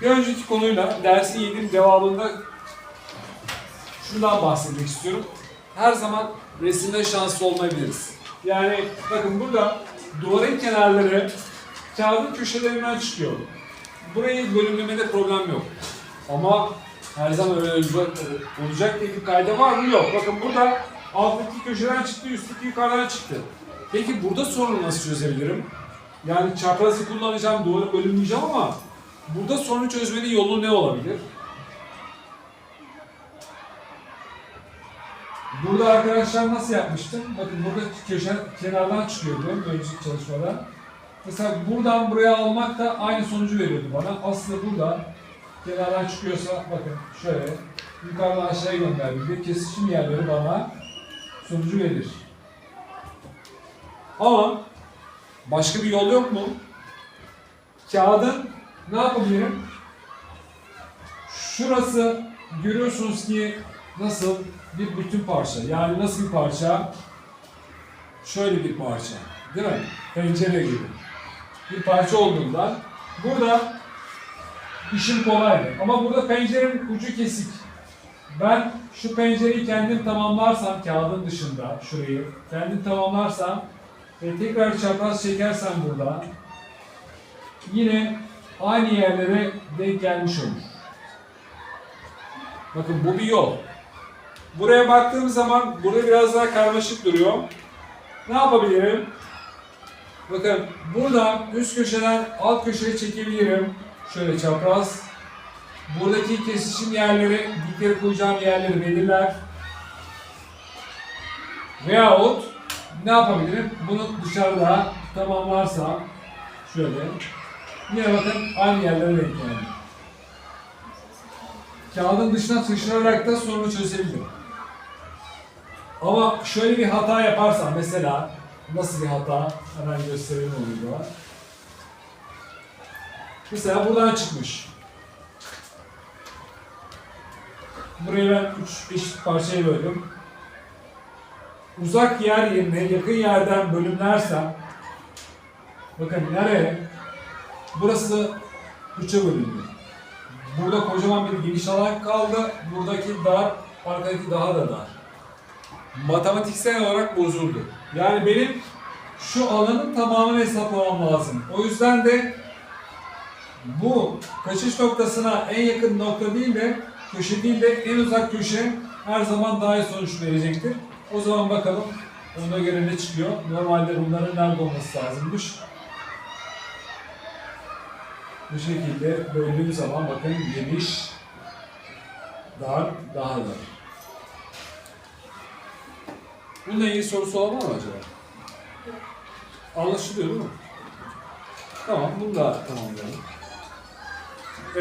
Bir önceki konuyla dersin yediğim devamında şundan bahsetmek istiyorum. Her zaman resimde şanslı olmayabiliriz. Yani bakın burada duvarın kenarları kağıdın köşelerinden çıkıyor. Burayı bölümlemede problem yok. Ama her zaman öyle olacak, olacak diye bir kayda var mı? Yok. Bakın burada alttaki köşeden çıktı, üstteki yukarıdan çıktı. Peki burada sorunu nasıl çözebilirim? Yani çaprazı kullanacağım, duvarı bölünmeyeceğim ama burada sorunu çözmenin yolu ne olabilir? Burada arkadaşlar nasıl yapmıştım? Bakın burada köşe kenardan çıkıyordu önceki çalışmada. Mesela buradan buraya almak da aynı sonucu veriyordu bana. Aslında burada kenardan çıkıyorsa bakın şöyle yukarıdan aşağıya gönderdiğinde kesişim yerleri bana sonucu verir. Ama başka bir yol yok mu? Kağıdın ne yapabilirim? Şurası görüyorsunuz ki nasıl bir bütün parça. Yani nasıl bir parça? Şöyle bir parça. Değil mi? Pencere gibi. Bir parça olduğundan burada işim kolaydı. Ama burada pencerenin ucu kesik. Ben şu pencereyi kendim tamamlarsam kağıdın dışında şurayı kendim tamamlarsam ve tekrar çapraz çekersem burada yine aynı yerlere denk gelmiş olur. Bakın bu bir yol. Buraya baktığım zaman burada biraz daha karmaşık duruyor. Ne yapabilirim? Bakın burada üst köşeden alt köşeye çekebilirim. Şöyle çapraz. Buradaki kesişim yerleri, dikleri koyacağım yerleri belirler. Veyahut ne yapabilirim? Bunu dışarıda tamamlarsam şöyle. Yine bakın aynı yerlere denk geldi. Kağıdın dışına sıçrayarak da sorunu çözebilirim. Ama şöyle bir hata yaparsam mesela nasıl bir hata hemen göstereyim onu da. Mesela buradan çıkmış. Burayı ben üç eşit parçaya böldüm. Uzak yer yerine yakın yerden bölümlersem bakın nereye? Burası üçe bölündü. Burada kocaman bir geniş alan kaldı. Buradaki dar, arkadaki daha da dar. Matematiksel olarak bozuldu. Yani benim şu alanın tamamını hesaplamam lazım. O yüzden de bu kaçış noktasına en yakın nokta değil de köşe değil de en uzak köşe her zaman daha iyi sonuç verecektir. O zaman bakalım ona göre ne çıkıyor. Normalde bunların nerede olması lazımmış. Bu şekilde böldüğüm zaman bakın geniş, dar, daha dar. Bununla ilgili sorusu olan var mı acaba? Anlaşılıyor değil mi? Tamam, bunu da tamamlayalım.